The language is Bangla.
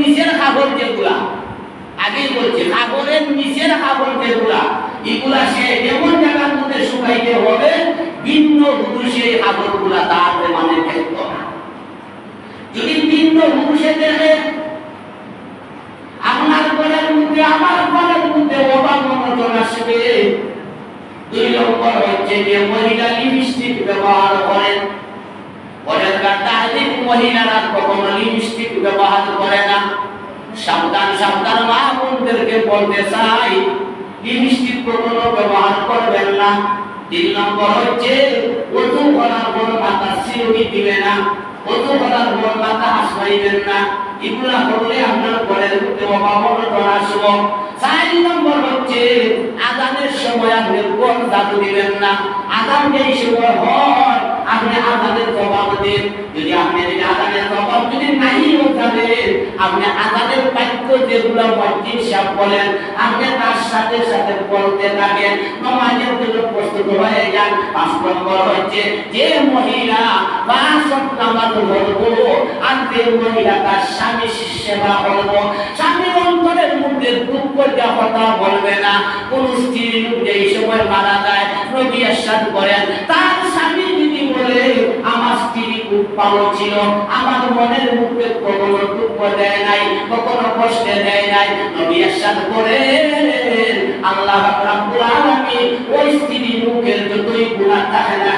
নিচের হাগল যেগুলা, আগেই বলছি হাগলের নিচের হাগল যেগুলা, এগুলা সে এমন জায়গার মধ্যে শুকাইতে হবে, ভিন্ন পুরুষে হাগলগুলা তার মানে ফেলত যদি ভিন্ন পুরুষে দেখে, আপনার গলের মধ্যে, আমার গলের মধ্যে অবাক মনোজন আসবে, দুই নম্বর হচ্ছে যে মহিলা লিপস্টিক ব্যবহার করেন পরেরকার তাহলে মহিলারা কখনো লিপস্টিক ব্যবহার করে না। সাবধান সাবধান, মা বোনদেরকে বলতে চাই লিপস্টিক কখনো ব্যবহার করবেন না। তিন নম্বর হচ্ছে ওজু করার পর মাথা সিরুনি দিবে না ওজু করার পর মাথা আসবাইবেন না। এগুলা করলে আপনার ঘরের মধ্যে অভাবন আসব। চার নম্বর হচ্ছে আদানের সময় আপনি কোন জাদু দিবেন না। আদান জানেন আপনি আদানের বাক্য যেগুলো মসজিদ সাহেব বলেন, আপনি তার সাথে সাথে বলতে থাকেন। নমাজের জন্য প্রস্তুত হয়ে যান পাঁচ নম্বর হচ্ছে, যে মহিলা পাঁচ নামাজ ধরবো আর যে মহিলা তার স্বামী সেবা করব, স্বামীর অন্তরের মধ্যে দুঃখ দেওয়া কথা বলবে না। কোন স্ত্রী লোক যে এই সময় মারা যায় নবী আশ্বাদ করেন ভালো ছিল। আমার মনের মুখে কখনো দুঃখ দেয় নাই, কখনো কষ্ট দেয় নাই। নবী আশ্বাদ করেন আল্লাহ রাব্বুল আলামিন ওই স্ত্রীর মুখের যতই গুনাহ থাকে না